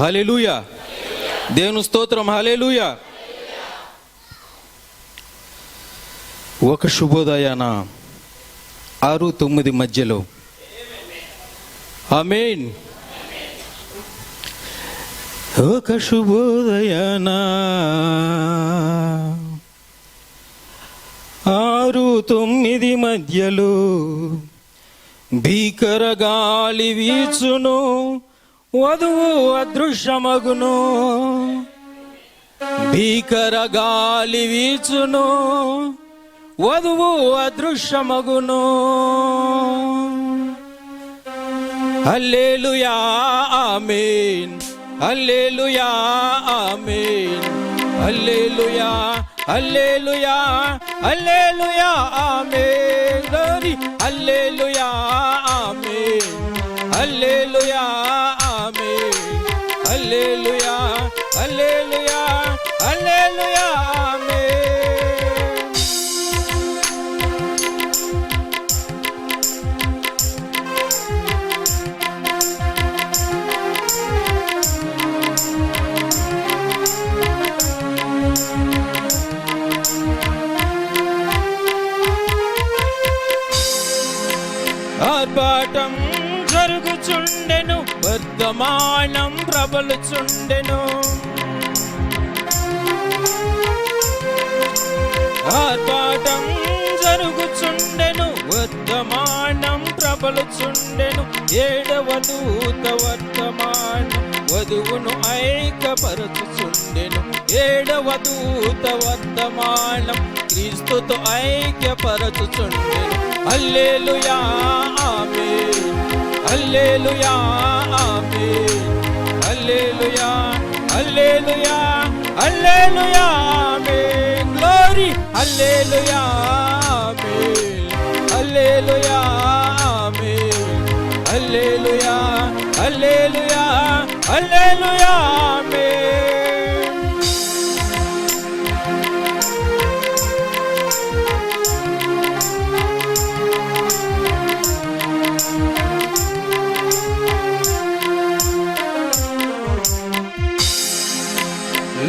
Hallelujah దేవుని స్తోత్రం హల్లెలూయా. ఒక శుభోదయాన ఆరు తొమ్మిది మధ్యలో. అమేన్ ఒక శుభోదయాన ఆరు తొమ్మిది మధ్యలో భీకర గాలి వీచును. వధువు అదృశ్యమగును. భీకర గాలి వీచును. వధువు అదృశ్యమగును. హల్లెలూయా ఆమేన్. హల్లెలూయా ఆమేన్. హల్లెలూయా హల్లెలూయా హల్లెలూయా ఆమేన్. గ్లోరీ ఆర్భాటం జరుగుచుండెను వర్ధమానం ప్రబలుచుండెను ఆర్భాటం జరుగుచుండెను వర్ధమానం ప్రబలుచుండెను ఏడవ దూత వర్ధమానం వధువును ఐక్యపరచుచుండెను ఏడవ దూత వర్ధమానం క్రీస్తుతో ఐక్యపరచుచుండెను. అల్లేలుయా ఆమె అల్లేలుయా ఆమె అల్లేలుయా అల్లేలుయా అల్లేలుయా హల్లెలూయా హల్లెలూయా హల్లెలూయా హల్లెలూయా హల్లెలూయా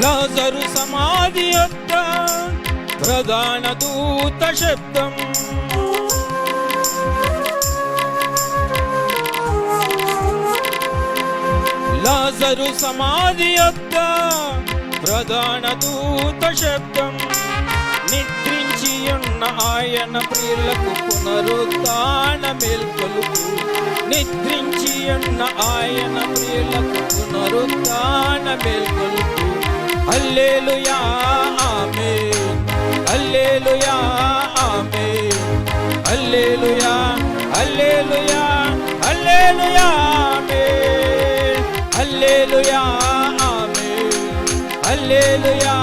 లాజరు సమాధి యొద్ద ప్రధాన దూత శబ్దం. లాజరు సమాధి యొక్క ప్రధాన దూత శబ్దం. నిద్రించి ఉన్న ఆయన ప్రియులకు పునరుద్ధాన మేల్కొలుపు. నిద్రించి ఉన్న ఆయన ప్రియులకు పునరుద్ధాన మేల్కొలుపు. అల్లేలుయా ఆమేన్. హల్లెలూయా ఆమేన్ హల్లెలూయా హల్లెలూయా హల్లెలూయా ఆమేన్ హల్లెలూయా ఆమేన్ హల్లెలూయా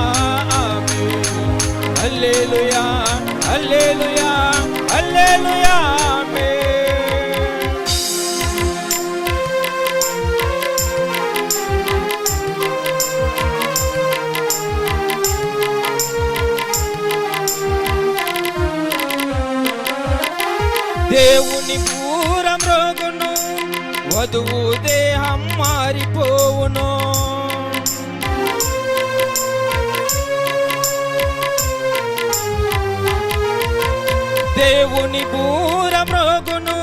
వధువు దేహం మారిపోవును. దేవుని పూర మ్రోగును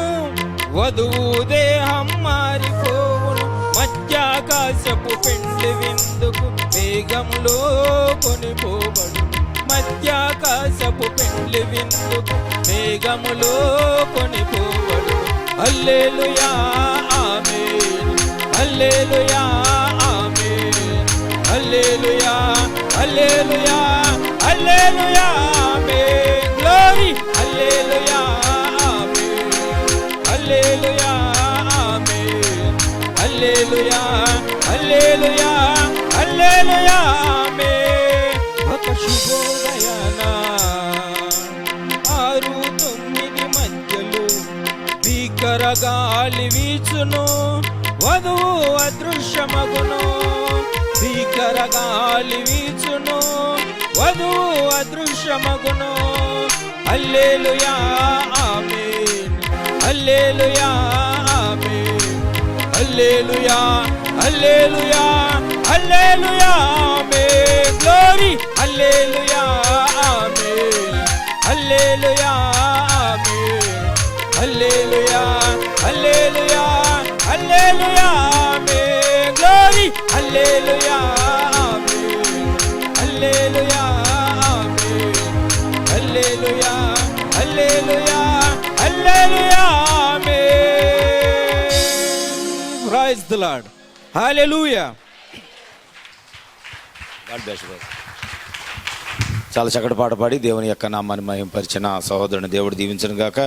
వధువు దేహం మారిపోవును. మధ్యాకాశపు పిండి విందుకు వేగంలో కొనిపోబడు మధ్యాకాశపు పెండ్లి విందుకు వేగములో కొనిపోబడు హల్లెలూయా! హల్లెలూయా ఆమేన్. హల్లెలూయా హల్లెలూయా హల్లెలూయా ఆమేన్. గ్లోరీ. హల్లెలూయా ఆమేన్. హల్లెలూయా ఆమేన్. హల్లెలూయా హల్లెలూయా హల్లెలూయా ఆమేన్. ఒక శుభోదయాన ఆరు తొమ్మిది మధ్యలో భీకర గాలి వీచును. వధువు అదృశ్యమగును. భీకర గాలి వీచును. వధువు అదృశ్యమగును. అల్లేలుయా ఆమేన్. అల్లేలుయా ఆమేన్. అల్లేలుయా అల్లేలుయా అల్లేలుయా ఆమేన్. గ్లోరీ అల్లేలుయా ఆమేన్. అల్లేలుయా ఆమేన్. అల్లేలుయా అల్లేలుయా హల్లెలూయా ఆమేన్ హల్లెలూయా ఆమేన్ హల్లెలూయా హల్లెలూయా హల్లెలూయా ఆమేన్ ప్రైజ్ ది లార్డ్ హల్లెలూయా గాడ్ బ్లెస్ యు. చాలా చక్కటి పాట పాడి దేవుని యొక్క నామాన్ని మహింపరిచిన సహోదరుని దేవుడు దీవించను గాక